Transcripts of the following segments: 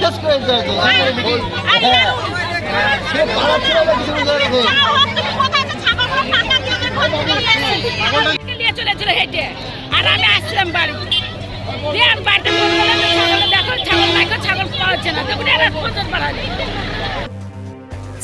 শেষ করে নিয়ে চলেছিল হেঁটে। আর আমি বাড়ি। দিয়ে আমি বাড়িতে ছাগল দেখো ছাগল দেখো ছাগল পাওয়া যাচ্ছে না দেখুন এরা খোঁজ বাড়ালি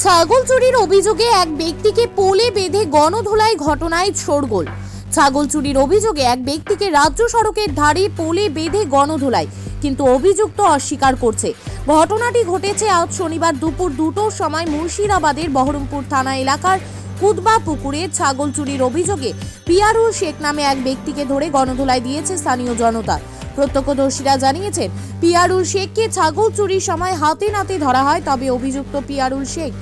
ছাগল চুরির অভিযোগে এক ব্যক্তিকে পোলে বেঁধে গণধোলাই ঘটনায় শোরগোল। ছাগল চুরির অভিযোগে এক ব্যক্তিকে রাজ্য সড়কের ধারে পোলে বেঁধে গণধোলাই, কিন্তু অভিযুক্ত অস্বীকার করছে। ঘটনাটি ঘটেছে আজ শনিবার দুপুর দুটোর সময় মুর্শিদাবাদের বহরমপুর থানা এলাকার কুদবা পুকুরে ছাগল চুরির অভিযোগে পিয়ারুল শেখ নামে এক ব্যক্তিকে ধরে গণধোলাই দিয়েছে স্থানীয় জনতা। প্রত্যক্ষদর্শীরা জানিয়েছেন, পিয়ারুল শেখকে ছাগল চুরির সময় হাতে নাতে ধরা হয়, তবে অভিযুক্ত পিয়ারুল শেখ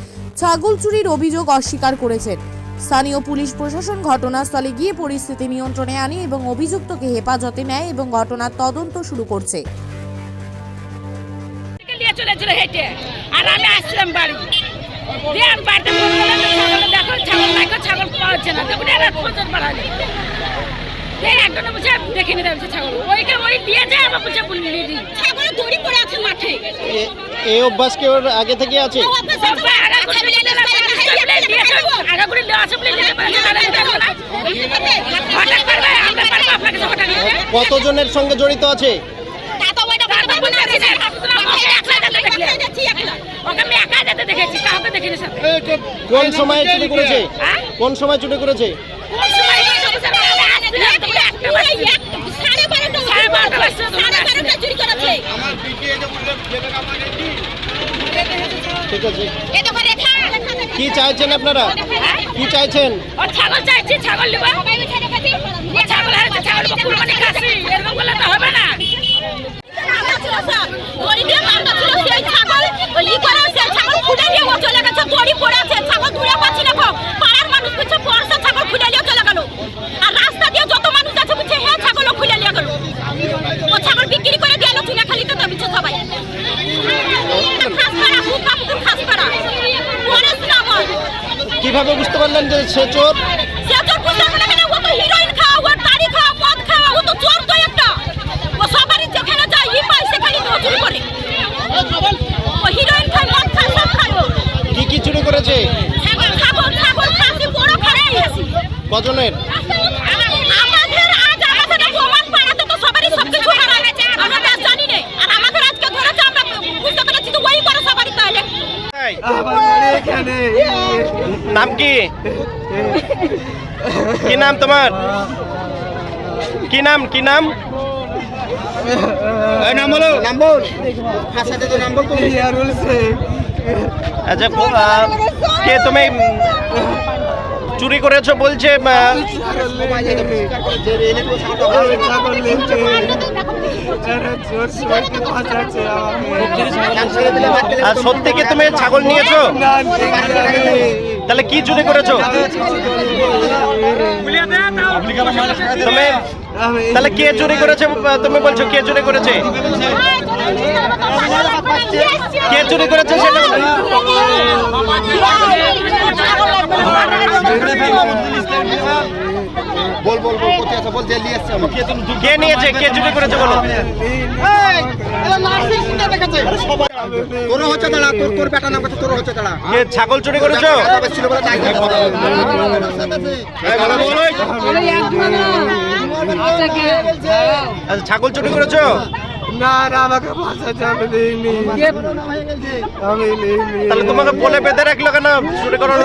ছাগল চুরির অভিযোগ অস্বীকার করেছেন। স্থানীয় পুলিশ প্রশাসন ঘটনাস্থলে গিয়ে পরিস্থিতি নিয়ন্ত্রণে আনে এবং অভিযুক্তকে হেফাজতে নেয় এবং ঘটনার তদন্ত শুরু করছে। চলেছিল হেঁটে। আর আমি আসলাম বাড়ি। দিয়ে আমি বাড়িতে ফোন করলাম যে ছাগল দেখো ছাগল দেখো ছাগল পাওয়া যাচ্ছে না। দেখুন এরা খোঁজ বাড়ালি এই একজনে বুঝে দেখে নিতে হবে ছাগল। ওইকে ওই দিয়েছে আমার বুঝে বলিয়ে দিই দড়ি পড়ে আছে মাঠে। এ- অভ্যাস কি ওর আগে থেকে আছে। দেখেছি, সঙ্গে জড়িত আছে কোন সময় চুরি করেছে? কোন সময় চুরি করেছে। ঠিক আছে কি চাইছেন আপনারা কি চাইছেন? ছাগল চাইছি, ছাগল নিবো। ছাগল ছাগল তো হবে না। কীভাবে বুঝতে পারলেন যে সে চোর হিরোইন খাওয়া ওর দাড়ি খাওয়া মদ খাওয়া ও তো চোর তো একটা ও সবারই যেখানে যায় ই পায় সেখানে তো চুরি করে ও হিরোইন খায় মদ খায় সব খায় ও। কি কি চুরি করেছে ছাগল ছাগল ছাগল খাসি বড় খাসি খাসি কজনের আমাদের আজ আমাদের প্রমাণ পাড়াতে তো সবারই সবকিছু হারা গেছে আমরা তো আর জানি না আর আমাদের আজকে ধরেছে আমরা বুঝতে পেরেছি তো ওই করে সবারই তাহলে নাম কি? কি নাম তোমার? কি নাম কি নাম? নাম বলো। নাম বল নাম বল তুমি আচ্ছা কে তুমি চুরি করেছ বলছে আর সত্যি কি তুমি ছাগল নিয়েছো? তাহলে কি চুরি করেছ? তুমি তাহলে কে চুরি করেছে? তুমি বলছো কে চুরি করেছে? কে চুরি করেছে সেটা? বলো। বল বল কোথায় আছে বল জলদি আসছে আমি কে নিয়েছে কে চুরি করেছে বলো তোর হচ্ছে দাঁড়া তোর তোর বেটা নাম কথা তোর হচ্ছে দাঁড়া কে ছাগল চুরি করেছ তবে ছিল বলে তাই আচ্ছা, ছাগল চুরি করেছ না না আমাকে বাঁচাতে আমি দিইনি আমি দিইনি তাহলে তোমাকে বলে বেঁধে রাখল কেন চুরি করানো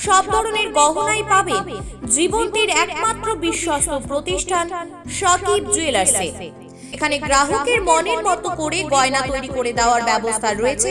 সব ধরনের গহনাই পাবে জীবন্তীর একমাত্র বিশ্বস্ত প্রতিষ্ঠান সকিব জুয়েলার্সে এখানে গ্রাহকের মনের মতো করে গয়না তৈরি করে দেওয়ার ব্যবস্থা রয়েছে